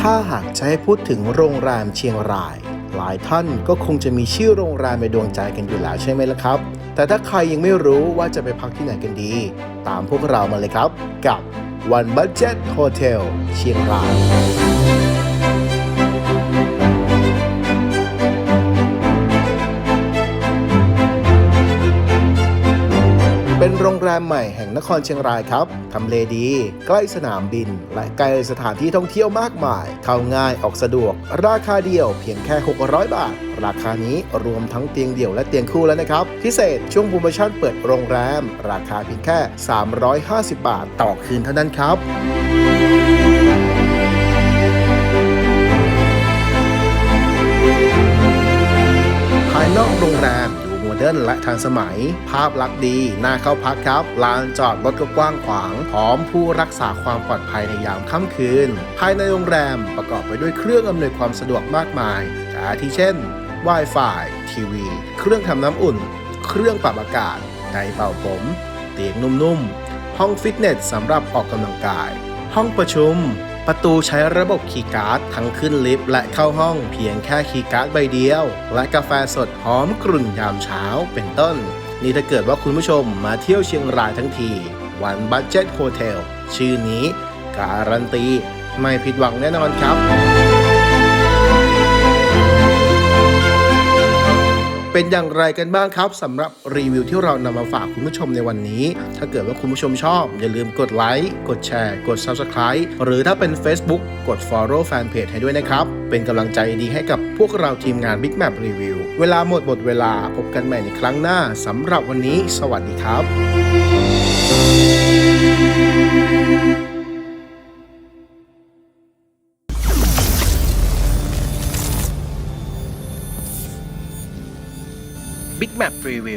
ถ้าหากจะให้พูดถึงโรงแรมเชียงราย หลายท่านก็คงจะมีชื่อโรงแรมในดวงใจกันอยู่แล้วใช่ไหมล่ะครับ แต่ถ้าใครยังไม่รู้ว่าจะไปพักที่ไหนกันดี ตามพวกเรามาเลยครับ กับ One Budget Hotel เชียงราย เป็นโรงแรมใหม่แห่งนครเชียงรายครับ ทำเลดี ใกล้สนามบิน และใกล้สถานที่ท่องเที่ยวมากมาย เข้าง่ายออกสะดวก ราคาเดียวเพียงแค่ 600 บาท ราคานี้รวมทั้งเตียงเดี่ยวและเตียงคู่แล้วนะครับ พิเศษช่วงโปรโมชั่นเปิดโรงแรม ราคาเพียงแค่ 350 บาท ต่อคืนเท่านั้นครับ นและทันสมัย ภาพลักษณ์ดีน่าเข้าพักครับ ลานจอดรถก็กว้างขวาง พร้อมผู้รักษาความปลอดภัยในยามค่ำคืน ภายในโรงแรมประกอบไปด้วยเครื่องอำนวยความสะดวกมากมายอาทิเช่น Wi-Fi ทีวี เครื่องทำน้ำอุ่น เครื่องปรับอากาศไดร์เป่าผม เตียงนุ่มๆ ห้องฟิตเนสสำหรับออกกำลังกาย ห้องประชุม ประตูใช้ระบบคีย์การ์ดทั้งขึ้นลิฟต์และเข้าห้องเพียงแค่คีย์การ์ดใบเดียว และกาแฟสดหอมกรุ่นยามเช้าเป็นต้น นี่ถ้าเกิดว่าคุณผู้ชมมาเที่ยวเชียงรายทั้งที วันบัตเจ็ตโฮเทลชื่อนี้การันตี ไม่ผิดหวังแน่นอนครับ เป็นอย่างไรกันบ้างครับสำหรับรีวิวที่เรานำมาฝากคุณผู้ชมในวันนี้ ถ้าเกิดว่าคุณผู้ชมชอบ อย่าลืมกดไลค์กดแชร์ กด Subscribe หรือถ้าเป็น Facebook กด Follow Fanpage ให้ด้วยนะครับ เป็นกำลังใจดีให้กับพวกเราทีมงาน Big Map Review เวลาหมดหมดเวลาพบกันใหม่ในครั้งหน้าสำหรับวันนี้ สวัสดีครับ Big Map Review